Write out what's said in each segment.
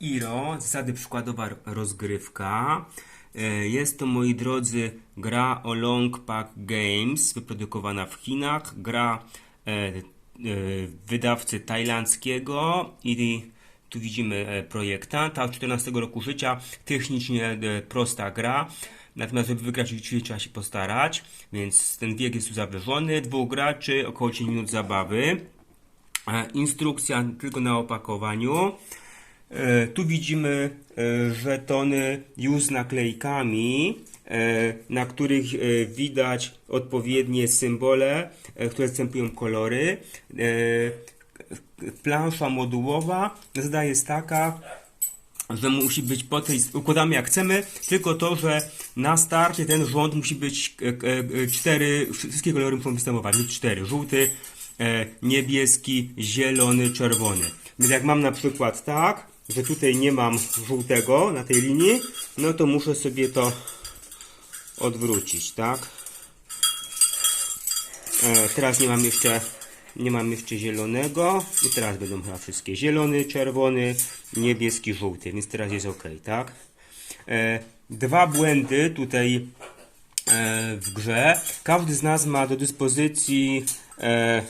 IRO, zasady przykładowa rozgrywka. E, Jest to, moi drodzy, gra o Long Pack Games, wyprodukowana w Chinach. Gra e, e, wydawcy tajlandzkiego i tu widzimy projektanta od 14 roku życia. Technicznie prosta gra. Natomiast, żeby wygrać, trzeba się postarać, więc ten wiek jest tu zawyżony. Dwóch graczy, około 10 minut zabawy. Instrukcja tylko na opakowaniu. E, Tu widzimy e, żetony już z naklejkami, e, na których widać odpowiednie symbole, które zastępują kolory. Plansza modułowa zasada jest taka, że musi być po tej, układamy jak chcemy, tylko to, że na starcie ten rząd musi być cztery, wszystkie kolory muszą występować, cztery, żółty, niebieski, zielony, czerwony. Więc jak mam na przykład tak, że tutaj nie mam żółtego na tej linii, no to muszę sobie to odwrócić, tak? E, teraz nie mam jeszcze nie mam jeszcze zielonego i teraz będą chyba wszystkie zielony, czerwony, niebieski, żółty, więc teraz jest ok, tak? E, dwa błędy tutaj e, w grze. Każdy z nas ma do dyspozycji e,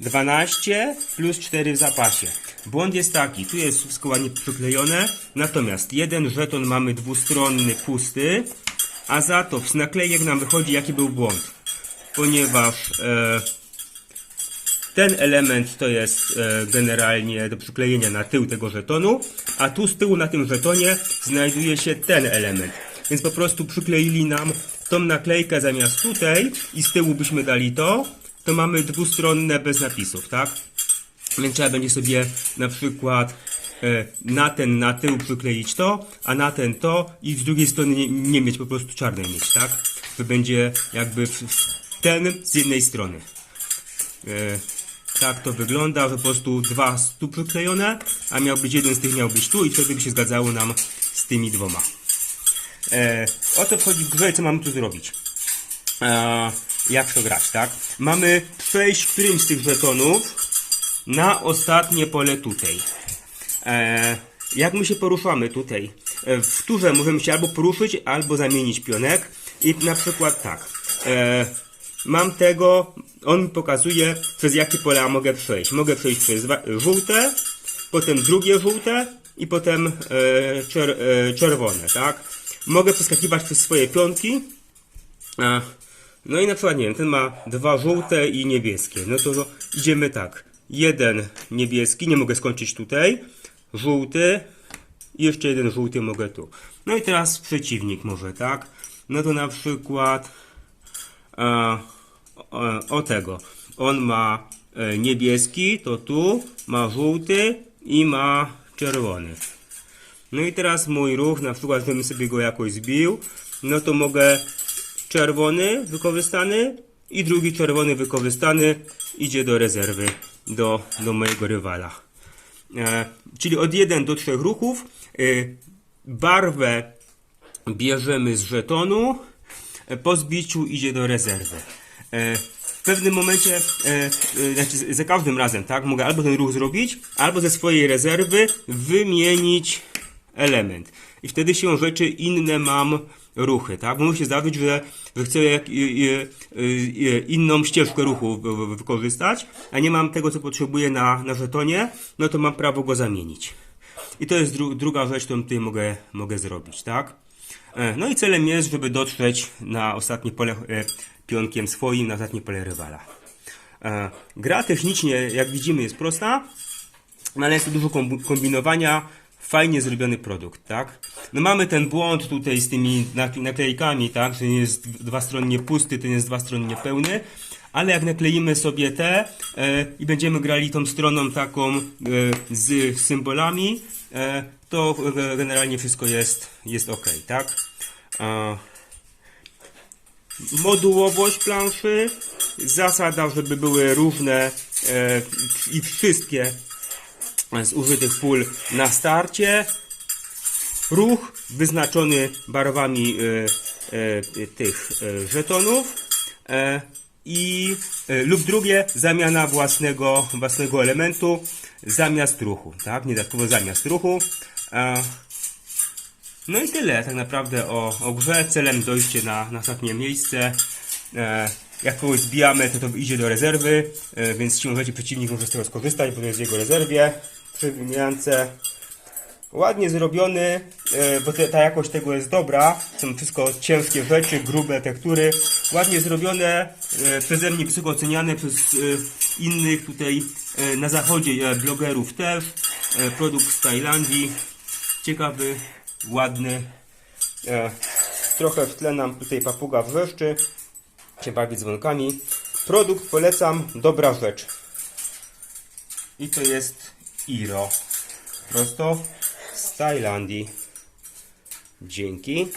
12 plus 4 w zapasie. Błąd jest taki, tu jest wszystko ładnie przyklejone, natomiast jeden żeton mamy dwustronny, pusty, a za to z naklejek nam wychodzi jaki był błąd. Ponieważ e, ten element to jest e, generalnie do przyklejenia na tył tego żetonu, a tu z tyłu na tym żetonie znajduje się ten element. Więc po prostu przykleili nam tą naklejkę zamiast tutaj i z tyłu byśmy dali to, to mamy dwustronne bez napisów, tak? Więc trzeba będzie sobie na przykład e, na ten na tył przykleić to, a na ten to i z drugiej strony nie, nie mieć, po prostu czarnej mieć, tak? To będzie jakby ten z jednej strony. E, tak to wygląda, że po prostu dwa tu przyklejone, a miał być jeden z tych miał być tu i wtedy by się zgadzało nam z tymi dwoma. E, o co wchodzi w grze co mamy tu zrobić? E, jak to grać, tak? Mamy przejść którymś z tych żetonów na ostatnie pole tutaj. E, jak my się poruszamy tutaj? E, w turze możemy się albo poruszyć, albo zamienić pionek. I na przykład tak. E, mam tego, on mi pokazuje, przez jakie pola mogę przejść. Mogę przejść przez żółte, potem drugie żółte i potem e, czer, e, czerwone, tak? Mogę przeskakiwać przez swoje pionki. A, no i na przykład, nie wiem, ten ma dwa żółte i niebieskie. No to idziemy tak. Jeden niebieski, nie mogę skończyć tutaj. Żółty i jeszcze jeden żółty mogę tu. No i teraz przeciwnik może, tak? No to na przykład e, o, o tego. On ma e, niebieski, to tu, ma żółty i ma czerwony. No i teraz mój ruch, na przykład gdybym sobie go jakoś zbił, no to mogę czerwony wykorzystany i drugi czerwony wykorzystany idzie do rezerwy, do, do mojego rywala. E, czyli od 1 do 3 ruchów e, barwę bierzemy z żetonu, e, po zbiciu idzie do rezerwy. W pewnym momencie, znaczy za każdym razem, tak, mogę albo ten ruch zrobić, albo ze swojej rezerwy wymienić element. I wtedy się rzeczy inne mam ruchy, tak? Może się że, że chcę jak, inną ścieżkę ruchu wy- wy- wykorzystać, a nie mam tego, co potrzebuję na, na żetonie, no to mam prawo go zamienić. I to jest dru druga rzecz, którą tutaj mogę, mogę zrobić, tak? E, No i celem jest, żeby dotrzeć na ostatnie pole e, pionkiem swoim, na ostatnie pole rywala. E, Gra technicznie, jak widzimy, jest prosta, no ale jest dużo kombinowania, fajnie zrobiony produkt, tak? No mamy ten błąd tutaj z tymi nak- naklejkami, tak? Nie jest dwustronnie pusty, ten jest dwustronnie pełny, ale jak nakleimy sobie te e, i będziemy grali tą stroną taką e, z symbolami, e, to generalnie wszystko jest, jest ok, tak? Modułowość planszy, zasada, żeby były równe e, i wszystkie z użytych pól na starcie. Ruch wyznaczony barwami e, e, tych e, żetonów i lub drugie zamiana własnego, własnego elementu zamiast ruchu, tak? Nie dodatkowo zamiast ruchu. No i tyle tak naprawdę o, o grze. Celem dojście na, na ostatnie miejsce. Jak kogoś zbijamy, to to idzie do rezerwy, więc siłą rzeczy przeciwnik może z tego skorzystać, bo to jest w jego rezerwie. Przy wymiance. Ładnie zrobiony, e, bo te, ta jakość tego jest dobra. Są wszystko ciężkie rzeczy, grube tektury. Ładnie zrobione, e, przeze mnie wysoko oceniane przez e, innych tutaj na zachodzie blogerów też. Produkt z Tajlandii. Ciekawy, ładny. Trochę w tle nam tutaj papuga wrzeszczy. Się bawi dzwonkami. Produkt polecam, dobra rzecz. I to jest Iro. Prosto z Tajlandii. Dzięki.